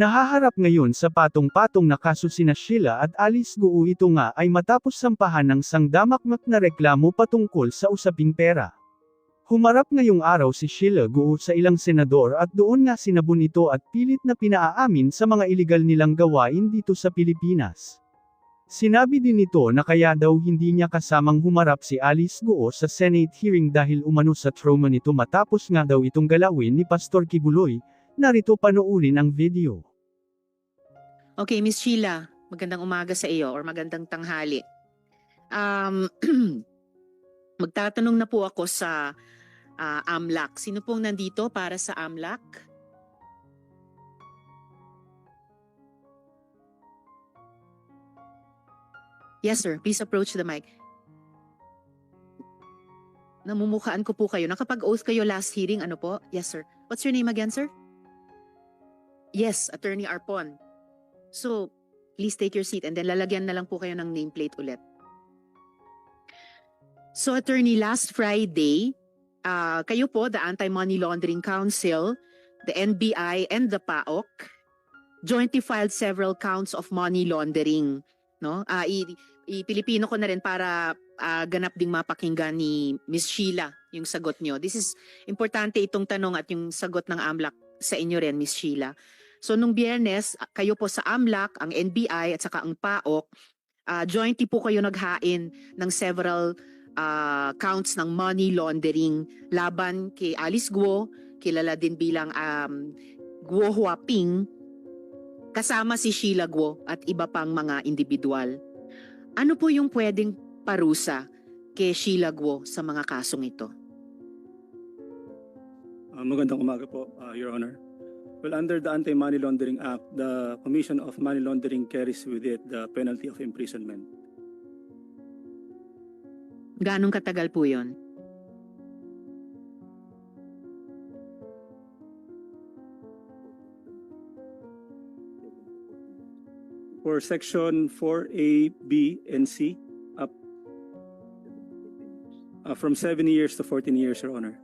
Nahaharap ngayon sa patong-patong na kaso sina Sheila at Alice Guo ito nga ay matapos sampahan ng sangdamakmak na reklamo patungkol sa usaping pera. Humarap ngayong araw si Sheila Guo sa ilang senador at doon nga sinabon ito at pilit na pinaaamin sa mga iligal nilang gawain dito sa Pilipinas. Sinabi din nito na kaya daw hindi niya kasamang humarap si Alice Guo sa Senate hearing dahil umano sa trauma nito matapos nga daw itong galawin ni Pastor Kibuloy, narito panoorin ang video. Okay, Miss Sheila, magandang umaga sa iyo or magandang tanghali. Um, magtatanong na po ako sa ah, AMLAC. Sino pong nandito para sa AMLAC? Yes, sir. Please approach the mic. Namumukhaan ko po kayo. Nakapag-oath kayo last hearing, ano po? Yes, sir. What's your name again, sir? Yes, Attorney Arpon. So, please take your seat and then lalagyan na lang po kayo ng nameplate ulit. So, attorney, last Friday, ah, kayo po, the Anti-Money Laundering Council, the NBI, and the PAOK, jointly filed several counts of money laundering. No? Ah, i, i- Pilipino ko na rin para ah, ganap ding mapakinggan ni Miss Sheila yung sagot nyo. This is importante itong tanong at yung sagot ng AMLAC sa inyo rin, Miss Sheila. So nung biyernes, kayo po sa AMLAC, ang NBI at saka ang PAOK, ah, jointly po kayo naghain ng several ah, counts ng money laundering laban kay Alice Guo, kilala din bilang um, Guo Huaping, kasama si Sheila Guo at iba pang mga individual. Ano po yung pwedeng parusa kay Sheila Guo sa mga kasong ito? Uh, magandang umaga po, uh, Your Honor. Well, under the Anti-Money Laundering Act, the Commission of Money Laundering carries with it the penalty of imprisonment. Ganong katagal po yon? For Section 4A, B, and C, up uh, from 7 years to 14 years, Your Honor.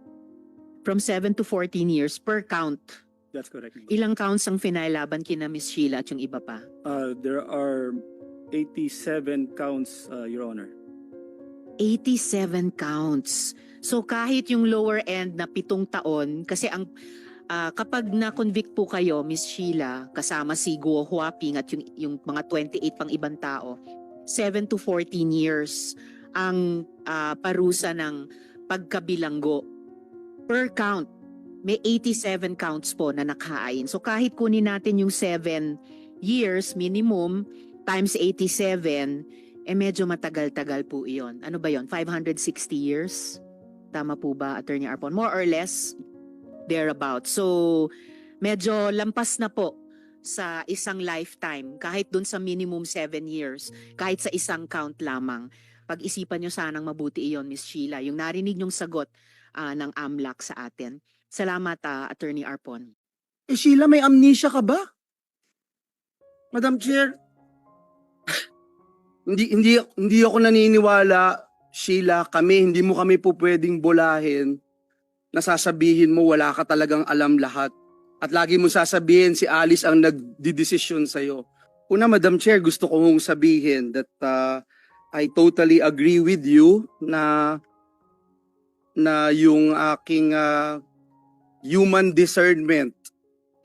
From 7 to 14 years per count. That's correct. Ilang counts ang finailaban kina Miss Sheila at yung iba pa? Uh, there are 87 counts, uh, Your Honor. 87 counts. So kahit yung lower end na pitong taon, kasi ang ah, kapag na-convict po kayo, Miss Sheila, kasama si Guo Huaping at yung, yung mga 28 pang ibang tao, 7 to 14 years ang ah, parusa ng pagkabilanggo. Per count, may 87 counts po na nakain. So kahit kunin natin yung 7 years minimum times 87, eh medyo matagal-tagal po iyon. Ano ba yon? 560 years? Tama po ba, Attorney Arpon? More or less, thereabout. So, medyo lampas na po sa isang lifetime, kahit dun sa minimum 7 years, kahit sa isang count lamang. Pag-isipan nyo sanang mabuti iyon, Miss Sheila, yung narinig nyong sagot ah, ng AMLAC sa atin. Salamat, ah, Attorney Arpon. Eh Sheila, may amnesia ka ba? Madam Chair, hindi hindi hindi ako naniniwala, Sheila, kami hindi mo kami po pwedeng bulahin na sasabihin mo wala ka talagang alam lahat. At lagi mo sasabihin si Alice ang nagdidesisyon sa iyo. Una, Madam Chair, gusto ko mong sabihin that uh, I totally agree with you na na yung aking uh, human discernment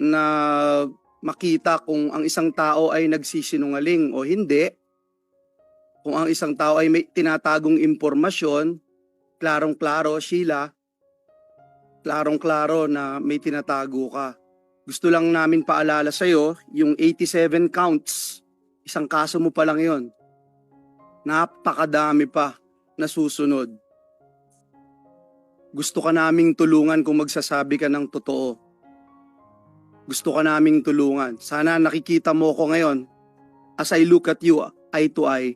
na makita kung ang isang tao ay nagsisinungaling o hindi. Kung ang isang tao ay may tinatagong impormasyon, klarong-klaro, Sheila, klarong-klaro na may tinatago ka. Gusto lang namin paalala sa'yo, yung 87 counts, isang kaso mo pa lang yon. Napakadami pa na susunod. Gusto ka naming tulungan kung magsasabi ka ng totoo gusto ka naming tulungan. Sana nakikita mo ko ngayon as I look at you eye to eye.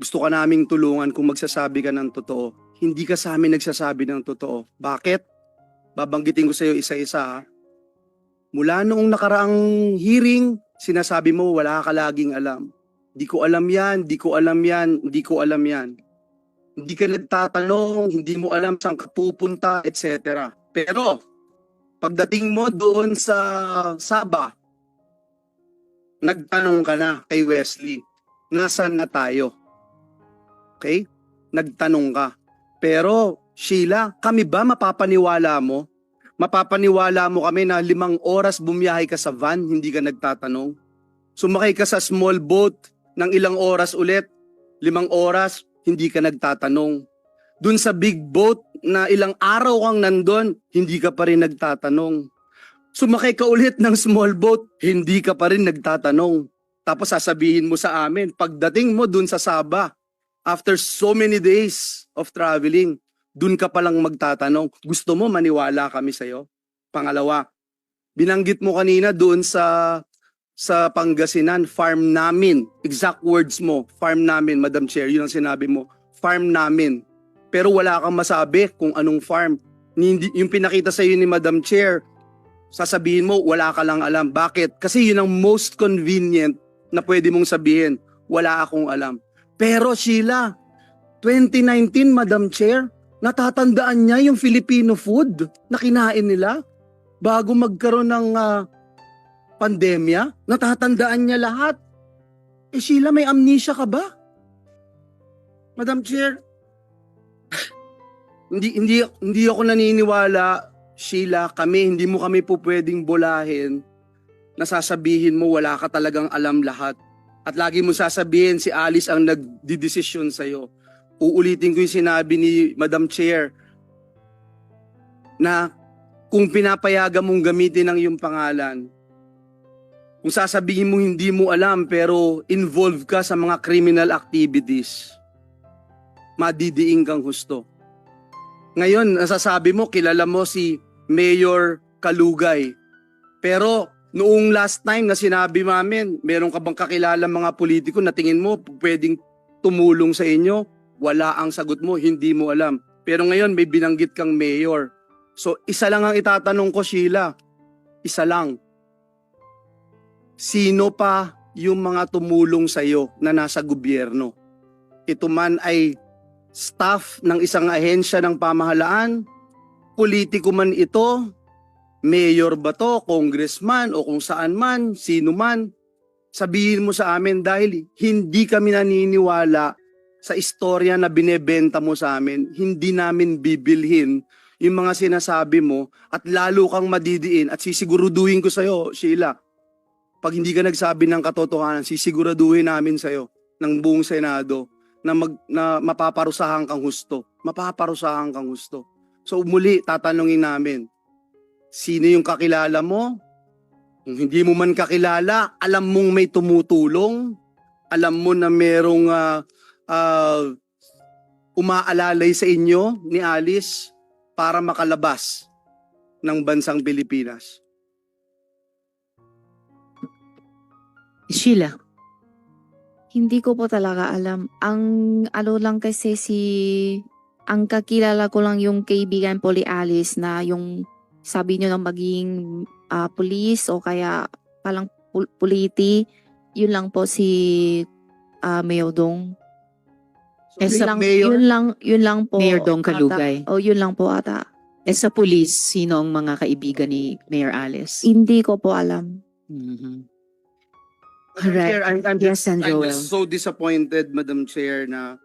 Gusto ka naming tulungan kung magsasabi ka ng totoo. Hindi ka sa amin nagsasabi ng totoo. Bakit? Babanggitin ko sa iyo isa-isa. ha. Mula noong nakaraang hearing, sinasabi mo wala ka laging alam. Di ko alam yan, di ko alam yan, di ko alam yan. Hindi ka nagtatanong, hindi mo alam saan ka pupunta, etc. Pero, pagdating mo doon sa Saba, nagtanong ka na kay Wesley, nasan na tayo? Okay? Nagtanong ka. Pero, Sheila, kami ba mapapaniwala mo? Mapapaniwala mo kami na limang oras bumiyahe ka sa van, hindi ka nagtatanong? Sumakay ka sa small boat ng ilang oras ulit, limang oras, hindi ka nagtatanong. Dun sa big boat na ilang araw kang nandun, hindi ka pa rin nagtatanong. Sumakay ka ulit ng small boat, hindi ka pa rin nagtatanong. Tapos sasabihin mo sa amin, pagdating mo dun sa Saba, after so many days of traveling, dun ka palang magtatanong, gusto mo maniwala kami sa'yo? Pangalawa, binanggit mo kanina doon sa sa Pangasinan, farm namin. Exact words mo, farm namin, Madam Chair. Yun ang sinabi mo, farm namin. Pero wala kang masabi kung anong farm. Yung pinakita sa iyo ni Madam Chair, sasabihin mo, wala ka lang alam. Bakit? Kasi yun ang most convenient na pwede mong sabihin, wala akong alam. Pero Sheila, 2019, Madam Chair, natatandaan niya yung Filipino food na kinain nila bago magkaroon ng ah, pandemya. Natatandaan niya lahat. Eh Sheila, may amnesia ka ba? Madam Chair, hindi hindi hindi ako naniniwala Sheila, kami hindi mo kami po pwedeng bulahin na sasabihin mo wala ka talagang alam lahat. At lagi mo sasabihin si Alice ang nagdidesisyon sa'yo. Uulitin ko yung sinabi ni Madam Chair na kung pinapayagan mong gamitin ang iyong pangalan, kung sasabihin mo hindi mo alam pero involved ka sa mga criminal activities, madidiing kang husto. Ngayon, nasasabi mo, kilala mo si Mayor Kalugay. Pero noong last time na sinabi namin, meron ka bang kakilala mga politiko na tingin mo pwedeng tumulong sa inyo? Wala ang sagot mo, hindi mo alam. Pero ngayon may binanggit kang mayor. So isa lang ang itatanong ko Sheila. Isa lang. Sino pa yung mga tumulong sa iyo na nasa gobyerno? Ito man ay staff ng isang ahensya ng pamahalaan, politiko man ito, mayor ba to, congressman o kung saan man, sino man, sabihin mo sa amin dahil hindi kami naniniwala sa istorya na binebenta mo sa amin, hindi namin bibilhin yung mga sinasabi mo at lalo kang madidiin at sisiguraduhin ko sa'yo, Sheila, pag hindi ka nagsabi ng katotohanan, sisiguraduhin namin sa'yo ng buong Senado na, mag, na mapaparusahan kang husto. Mapaparusahan kang husto. So muli, tatanungin namin, sino yung kakilala mo? Kung hindi mo man kakilala, alam mong may tumutulong, alam mo na merong ah, ah, umaalalay sa inyo ni Alice para makalabas ng bansang Pilipinas. Sheila, Hindi ko po talaga alam. Ang ano lang kasi si ang kakilala ko lang yung kaibigan po ni Alice na yung sabi niyo na maging ah, police o kaya palang pul- puliti. Yun lang po si uh, Mayodong. So, Eh, Yun sa lang, mayor, yun lang, yun lang po. Mayor Dong ata. Kalugay. O yun lang po ata. eh sa police, sino ang mga kaibigan ni Mayor Alice? Hindi ko po alam. Mhm. Correct. Chair, I'm, I'm Yes, just, and I'm Joel. just so disappointed, Madam Chair, na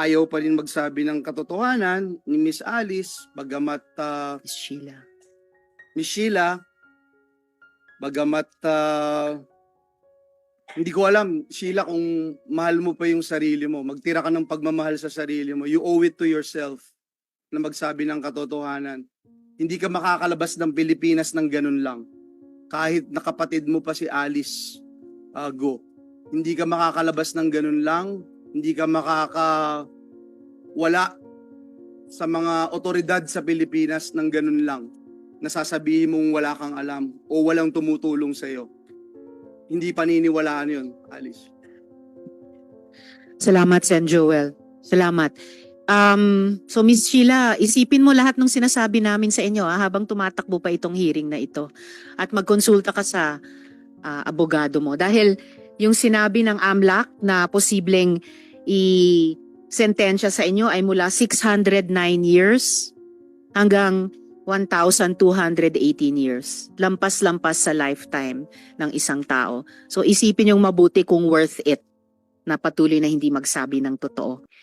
ayaw pa rin magsabi ng katotohanan ni Miss Alice, bagamat ah, Miss Sheila. Miss Sheila, bagamat ah, hindi ko alam, Sheila, kung mahal mo pa yung sarili mo, magtira ka ng pagmamahal sa sarili mo, you owe it to yourself na magsabi ng katotohanan. Hindi ka makakalabas ng Pilipinas ng ganun lang. Kahit nakapatid mo pa si Alice ah, Go. Hindi ka makakalabas ng ganun lang. Hindi ka makaka wala sa mga otoridad sa Pilipinas ng ganun lang na sasabihin mong wala kang alam o walang tumutulong sa iyo. Hindi paniniwalaan yun, Alice. Salamat, Sen Joel. Salamat. Um, so Miss Sheila, isipin mo lahat ng sinasabi namin sa inyo ah, habang tumatakbo pa itong hearing na ito. At magkonsulta ka sa ah, abogado mo. Dahil yung sinabi ng AMLAC na posibleng i-sentensya sa inyo ay mula 609 years hanggang 1,218 years. Lampas-lampas sa lifetime ng isang tao. So isipin yung mabuti kung worth it na patuloy na hindi magsabi ng totoo.